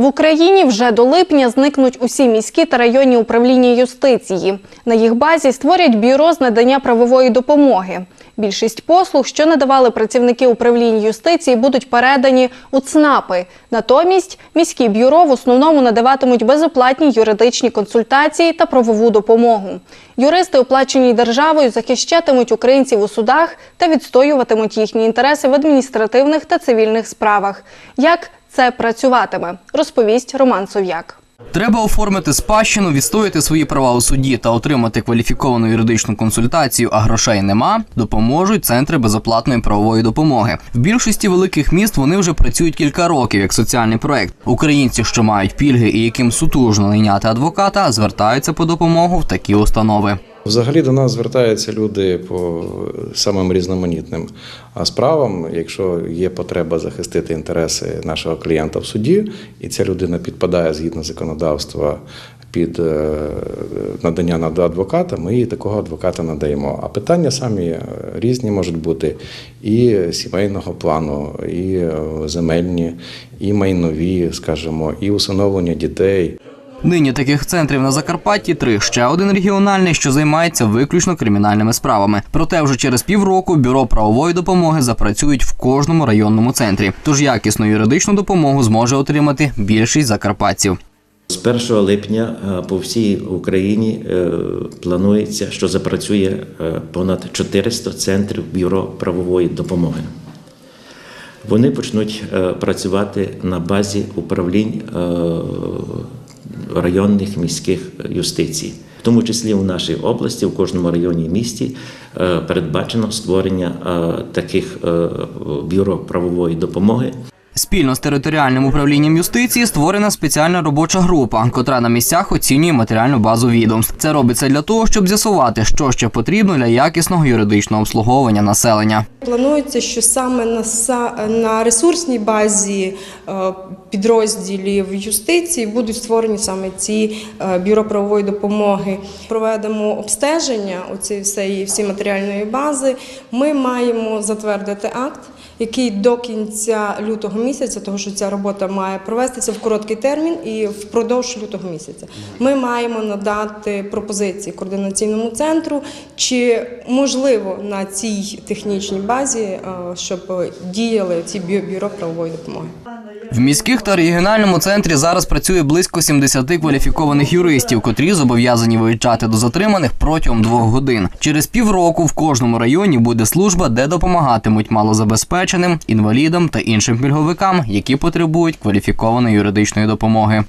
В Україні вже до липня зникнуть усі міські та районні управління юстиції. На їх базі створять бюро з надання правової допомоги. Більшість послуг, що надавали працівники управлінь юстиції, будуть передані у ЦНАПи. Натомість міські бюро в основному надаватимуть безоплатні юридичні консультації та правову допомогу. Юристи, оплачені державою, захищатимуть українців у судах та відстоюватимуть їхні інтереси в адміністративних та цивільних справах. Як це працюватиме, розповість Роман Сов'як. Треба оформити спадщину, відстояти свої права у суді та отримати кваліфіковану юридичну консультацію, а грошей нема. Допоможуть центри безоплатної правової допомоги. В більшості великих міст вони вже працюють кілька років як соціальний проект. Українці, що мають пільги і яким сутужно найняти адвоката, звертаються по допомогу в такі установи. Взагалі до нас звертаються люди по самим різноманітним справам. Якщо є потреба захистити інтереси нашого клієнта в суді, і ця людина підпадає згідно законодавства під е, надання на адвоката, ми їй такого адвоката надаємо. А питання самі е, різні можуть бути і сімейного плану, і е, земельні, і майнові, скажімо, і усиновлення дітей. Нині таких центрів на Закарпатті три. Ще один регіональний, що займається виключно кримінальними справами. Проте вже через півроку бюро правової допомоги запрацюють в кожному районному центрі. Тож якісну юридичну допомогу зможе отримати більшість закарпатців. З 1 липня е, по всій Україні е, планується, що запрацює е, понад 400 центрів бюро правової допомоги. Вони почнуть працювати на базі управлінь районних міських юстицій. В тому числі у нашій області, в кожному районі місті е, передбачено створення е, таких е, бюро правової допомоги. Спільно з територіальним управлінням юстиції створена спеціальна робоча група, котра на місцях оцінює матеріальну базу відомств. Це робиться для того, щоб з'ясувати, що ще потрібно для якісного юридичного обслуговування населення. Планується, що саме на, ресурсній базі е, підрозділів юстиції будуть створені саме ці е, бюро правової допомоги. Проведемо обстеження оцієї всієї всі матеріальної бази. Ми маємо затвердити акт, який до кінця лютого місяця, тому що ця робота має провестися в короткий термін і впродовж лютого місяця. Ми маємо надати пропозиції координаційному центру, чи можливо на цій технічній базі, е, щоб діяли ці біобюро бюро правової допомоги. В міських та регіональному центрі зараз працює близько 70 кваліфікованих юристів, котрі зобов'язані виїжджати до затриманих протягом двох годин. Через півроку в кожному районі буде служба, де допомагатимуть малозабезпеченим, інвалідам та іншим пільговикам, які потребують кваліфікованої юридичної допомоги.